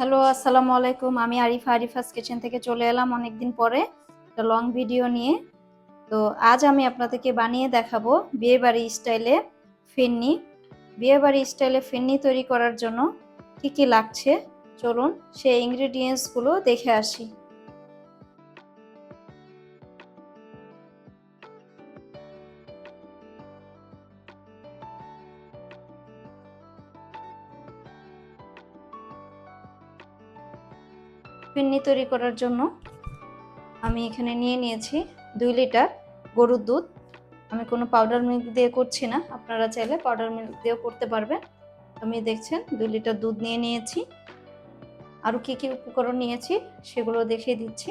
Hello, আসসালামু আলাইকুম। আমি আরিফা, আরিফাস কিচেন থেকে চলে এলাম অনেকদিন পরে। একটা লং ভিডিও নিয়ে। তো আজ আমি আপনাদেরকে বানিয়ে দেখাবো বিয়েবাড়ি স্টাইলে ফিন্নি। বিয়েবাড়ি স্টাইলে ফিন্নি তৈরি করার জন্য কি কি লাগছে? চলুন সেই ইনগ্রিডিয়েন্টসগুলো দেখে আসি। ফিন্নি তৈরি করার জন্য আমি এখানে নিয়ে নিয়েছি দুই লিটার গরুর দুধ। আমি কোনো পাউডার মিল্ক দিয়ে করছি না, আপনারা চাইলে পাউডার মিল্ক দিয়েও করতে পারবেন। আমি দেখছেন দুই লিটার দুধ নিয়ে নিয়েছি। আরও কী কী উপকরণ নিয়েছি সেগুলো দেখিয়ে দিচ্ছি।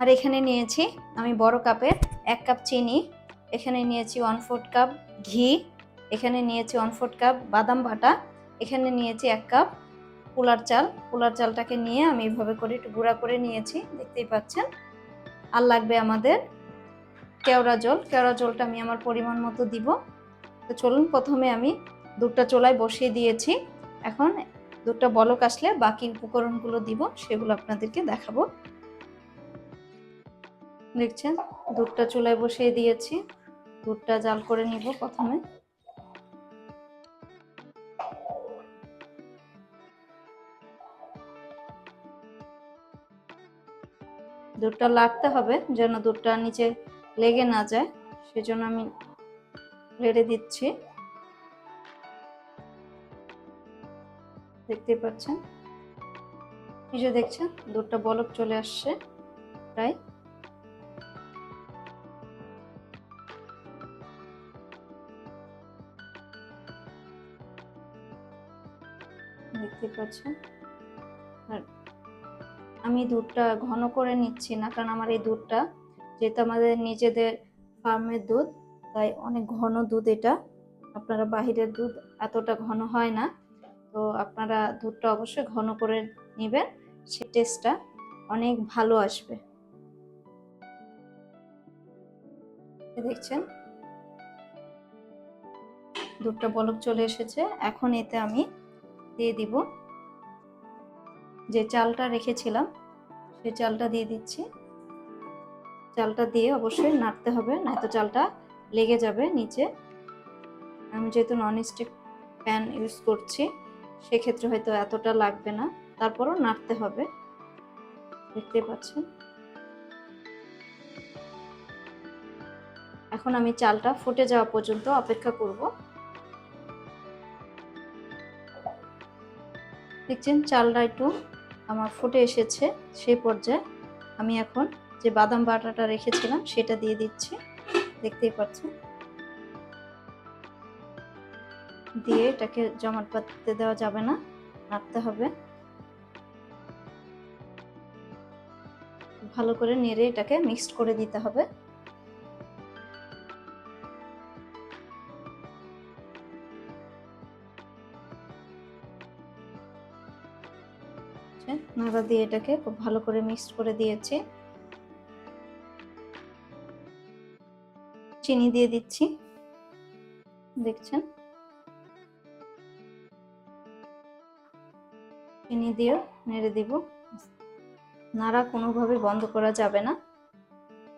আর এখানে নিয়েছি আমি বড় কাপের এক কাপ চিনি, এখানে নিয়েছি ওয়ান ফোর্থ কাপ ঘি, এখানে নিয়েছি ওয়ান ফোর্থ কাপ বাদাম ভাটা এখানে নিয়েছি এক কাপ পোলার চাল, পোলার চালটাকে নিয়ে আমি এইভাবে করে একটু গুঁড়া করে নিয়েছি, দেখতেই পাচ্ছেন। আর লাগবে আমাদের কেওড়া জল। কেওড়া জলটা আমি আমার পরিমাণ মতো দিব। তো চলুন প্রথমে আমি দুধটা চোলায় বসিয়ে দিয়েছি। এখন দুধটা বলক আসলে বাকি উপকরণগুলো দিব, সেগুলো আপনাদেরকে দেখাবো। দেখছেন? দুধটা চুলায় বসিয়ে দিয়েছি। দুধটা জাল করে নিব প্রথমে। দুধটা লাগতে হবে যেন দুধটা নিচে লেগে না যায়, সেজন্য আমি লেড়ে দিচ্ছি। দেখতে পাচ্ছেন? এই যে দেখছেন, দুধটা বলক চলে আসছে প্রায়। দেখতে পাচ্ছেন? আর আমি দুধটা ঘন করে নিচ্ছি না, কারণ আমার এই দুধটা যেহেতু আমাদের নিজেদের ফার্মের দুধ, তাই অনেক ঘন দুধ এটা। আপনারা বাহিরের দুধ এতটা ঘন হয় না, তো আপনারা দুধটা অবশ্যই ঘন করে নেবেন সে টেস্টটা অনেক ভালো আসবে। দেখছেন? দুধটা বলক চলে এসেছে, এখন এতে আমি দিয়ে দিব যে চালটা রেখেছিলাম, সে চালটা দিয়ে দিচ্ছি। চালটা দিয়ে অবশ্যই নাড়তে হবে নয়তো চালটা লেগে যাবে নিচে। আমি যেহেতু ননস্টিক প্যান ইউজ করছি, সেক্ষেত্রে হয়তো এতটা লাগবে না। তারপরও নাড়তে হবে। দেখতে পাচ্ছেন? এখন আমি চালটা ফুটে যাওয়া পর্যন্ত অপেক্ষা করব। দেখছেন চালটা একটু আমার ফুটে এসেছে, সেই পর্যায়ে আমি এখন যে বাদাম বাটাটা রেখেছিলাম সেটা দিয়ে দিচ্ছি, দেখতেই পাচ্ছেন। দিয়ে এটাকে জমাট বাঁধতে দেওয়া যাবে না, নাড়তে হবে। ভালো করে নেড়ে এটাকে মিক্সড করে দিতে হবে। নাড়া দিয়ে এটাকে খুব ভালো করে মিক্সড করে দিয়েছি। চিনি দিয়ে দিচ্ছি। দেখছেন? চিনি দিয়েও নেড়ে দিব। নাড়া কোনোভাবে বন্ধ করা যাবে না।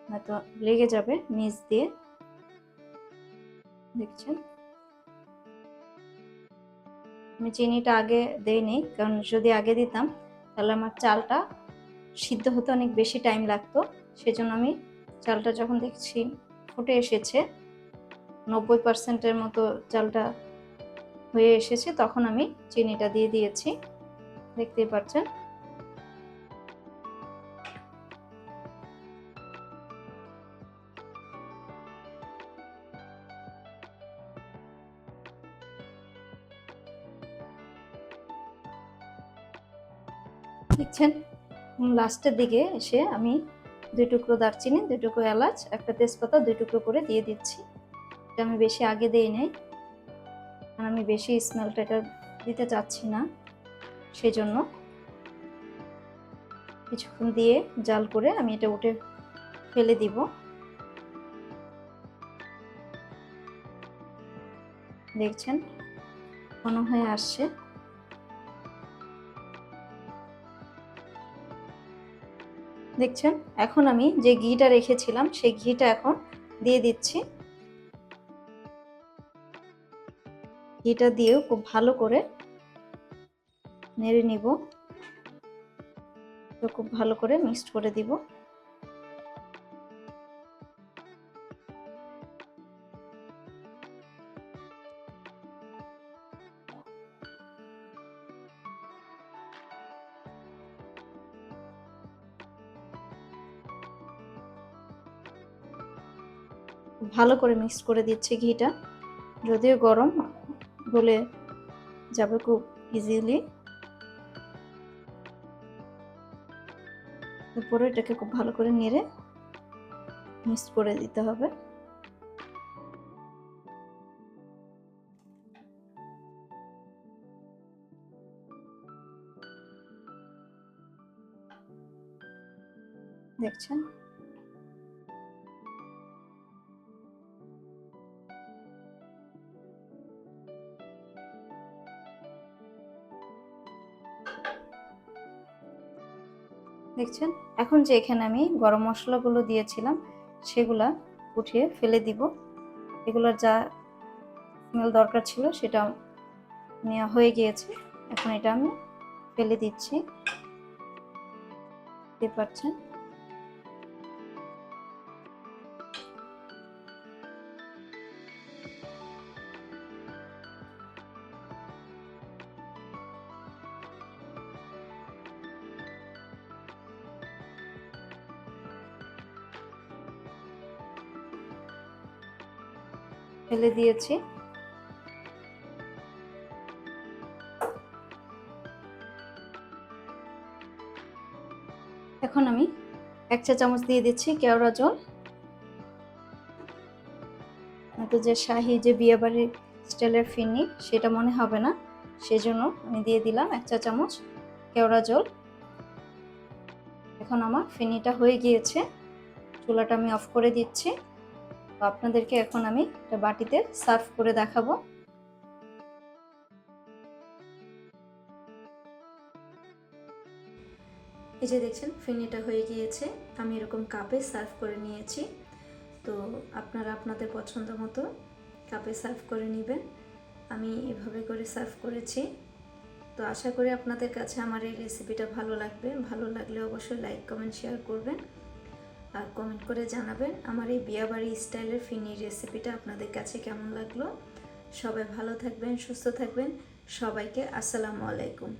হয়তো লেগে যাবে নিচ দিয়ে। দেখছেন? আমি চিনিটা আগে দেইনি, কারণ যদি আগে দিতাম তাহলে আমার চালটা সিদ্ধ হতে অনেক বেশি টাইম লাগতো। সেজন্য আমি চালটা যখন দেখছি ফুটে এসেছে, নব্বই পার্সেন্টের মতো চালটা হয়ে এসেছে, তখন আমি চিনিটা দিয়ে দিয়েছি। দেখতেই পাচ্ছেন দেখছেন লাস্টের দিকে এসে আমি দুই টুকরো দারচিনি, দুই টুকরো এলাচ, একটা তেজপাতা, দুই টুকরো করে দিয়ে দিচ্ছি। এটা আমি বেশি আগে দিই নাই। কারণ আমি বেশি স্মেলটা এটা দিতে চাচ্ছি না। সেই জন্য কিছুক্ষণ দিয়ে জাল করে আমি এটা উঠে ফেলে দিব। দেখছেন? ঘন হয়ে আসছে। দেখছেন? এখন আমি যে ঘিটা রেখেছিলাম, সেই ঘিটা এখন দিয়ে দিচ্ছি। ঘিটা দিয়েও খুব ভালো করে নেড়ে নিব। খুব ভালো করে মিক্সড করে দিব। ভালো করে মিক্স করে দিচ্ছি ঘিটা। যদিও গরম, গলে যাবে খুব ইজিলি উপরে এটাকে খুব ভালো করে নেড়ে মিক্স করে দিতে হবে। দেখছেন? দেখছেন? এখন যে এখানে আমি গরম মশলাগুলো দিয়েছিলাম, সেগুলা উঠিয়ে ফেলে দিব। এগুলোর যা স্মেল দরকার ছিল সেটা নেওয়া হয়ে গিয়েছে। এখন এটা আমি ফেলে দিচ্ছি। দেখতে পাচ্ছেন? ফেলে দিয়েছি। এখন আমি এক চা চামচ দিয়ে দিচ্ছি কেওড়া জল। তো যে শাহি যে বিয়েবাড়ির স্টাইলের ফিরনি, সেটা মনে হবে না। সেজন্য আমি দিয়ে দিলাম এক চা চামচ কেওড়া জল। এখন আমার ফিনিটা হয়ে গিয়েছে। চুলাটা আমি অফ করে দিচ্ছি। তো আপনাদেরকে এখন আমি একটা বাটিতে সার্ভ করে দেখাবো। এই যে দেখছেন, ফিনিটা হয়ে গিয়েছে। আমি এরকম কাপে সার্ভ করে নিয়েছি। তো আপনারা আপনাদের পছন্দ মতো কাপে সার্ভ করে নেবেন। আমি এভাবে করে সার্ভ করেছি। তো আশা করি আপনাদের কাছে আমার এই রেসিপিটা ভালো লাগবে। ভালো লাগলে অবশ্যই লাইক, কমেন্ট, শেয়ার করবেন। আর কমেন্ট করে জানাবেন আমার এই বিয়াবাড়ি স্টাইলের ফিনি রেসিপিটা আপনাদের কাছে কেমন লাগল? সবাই ভালো থাকবেন, সুস্থ থাকবেন। সবাইকে আসসালামু আলাইকুম।